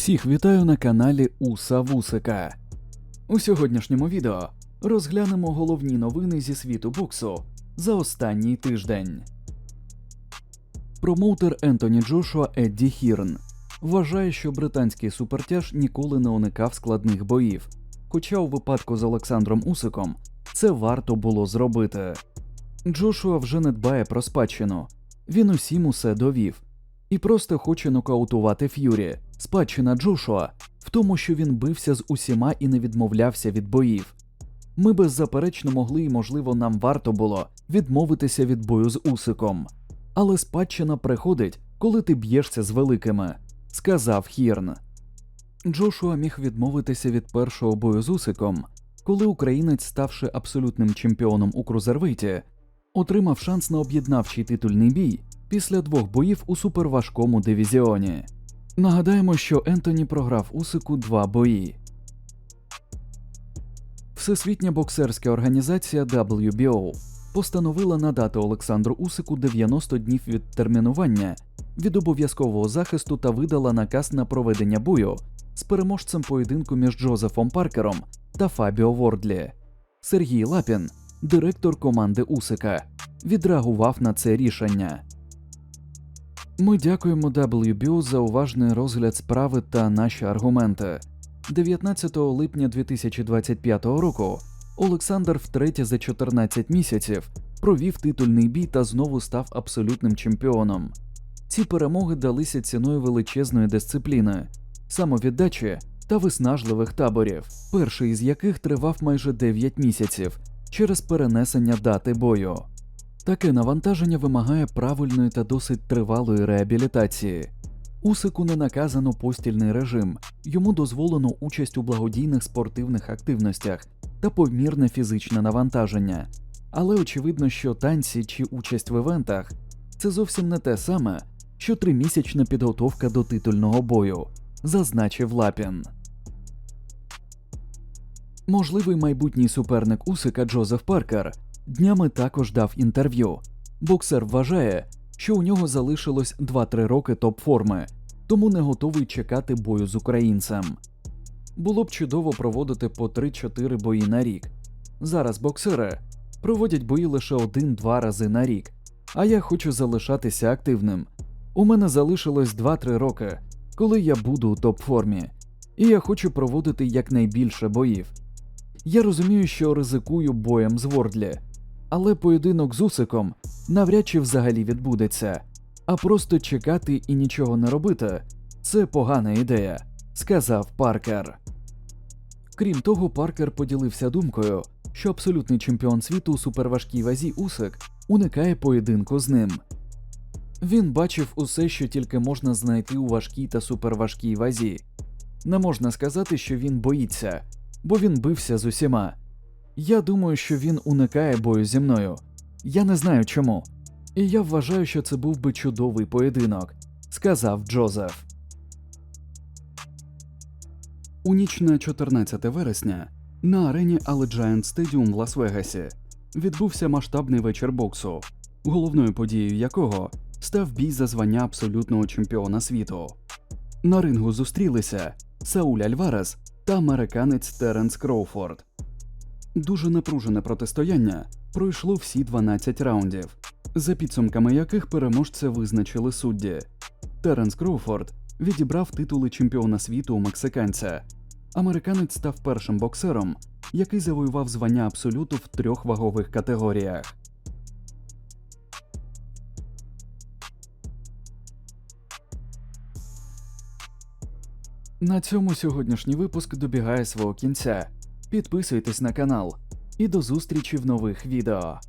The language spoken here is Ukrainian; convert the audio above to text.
Всіх вітаю на каналі Уса Вусика. У сьогоднішньому відео розглянемо головні новини зі світу боксу за останній тиждень. Промоутер Ентоні Джошуа Едді Хірн вважає, що британський супертяж ніколи не уникав складних боїв, хоча у випадку з Олександром Усиком це варто було зробити. Джошуа вже не дбає про спадщину, він усім усе довів і просто хоче нокаутувати Ф'юрі. Спадщина Джошуа в тому, що він бився з усіма і не відмовлявся від боїв. Ми беззаперечно могли і, можливо, нам варто було відмовитися від бою з Усиком. Але спадщина приходить, коли ти б'єшся з великими, сказав Хірн. Джошуа міг відмовитися від першого бою з Усиком, коли українець, ставши абсолютним чемпіоном у крузервейті, отримав шанс на об'єднавчий титульний бій після двох боїв у суперважкому дивізіоні. Нагадаємо, що Ентоні програв Усику два бої. Всесвітня боксерська організація WBO постановила надати Олександру Усику 90 днів відтермінування від обов'язкового захисту та видала наказ на проведення бою з переможцем поєдинку між Джозефом Паркером та Фабіо Вордлі. Сергій Лапін, директор команди Усика, відреагував на це рішення. Ми дякуємо WBO за уважний розгляд справи та наші аргументи. 19 липня 2025 року Олександр втретє за 14 місяців провів титульний бій та знову став абсолютним чемпіоном. Ці перемоги далися ціною величезної дисципліни, самовіддачі та виснажливих таборів, перший із яких тривав майже 9 місяців через перенесення дати бою. Таке навантаження вимагає правильної та досить тривалої реабілітації. Усику не наказано постільний режим, йому дозволено участь у благодійних спортивних активностях та помірне фізичне навантаження. Але очевидно, що танці чи участь в івентах це зовсім не те саме, що тримісячна підготовка до титульного бою, зазначив Лапін. Можливий майбутній суперник Усика Джозеф Паркер днями також дав інтерв'ю. Боксер вважає, що у нього залишилось 2-3 роки топ-форми, тому не готовий чекати бою з українцем. Було б чудово проводити по 3-4 бої на рік. Зараз боксери проводять бої лише 1-2 рази на рік, а я хочу залишатися активним. У мене залишилось 2-3 роки, коли я буду у топ-формі, і я хочу проводити якнайбільше боїв. Я розумію, що ризикую боєм з Вордлі, але поєдинок з Усиком навряд чи взагалі відбудеться, а просто чекати і нічого не робити це погана ідея, сказав Паркер. Крім того, Паркер поділився думкою, що абсолютний чемпіон світу у суперважкій вазі Усик уникає поєдинку з ним. Він бачив усе, що тільки можна знайти у важкій та суперважкій вазі. Не можна сказати, що він боїться, бо він бився з усіма. Я думаю, що він уникає бою зі мною. Я не знаю чому. І я вважаю, що це був би чудовий поєдинок, сказав Джозеф. У ніч на 14 вересня на арені Allegiant Stadium в Лас-Вегасі відбувся масштабний вечір боксу, головною подією якого став бій за звання абсолютного чемпіона світу. На рингу зустрілися Сауль Альварес та американець Теренс Кроуфорд. Дуже напружене протистояння пройшло всі 12 раундів, за підсумками яких переможця визначили судді. Теренс Кроуфорд відібрав титули чемпіона світу у мексиканця. Американець став першим боксером, який завоював звання абсолюту в трьох вагових категоріях. На цьому сьогоднішній випуск добігає свого кінця. Підписуйтесь на канал і до зустрічі в нових відео.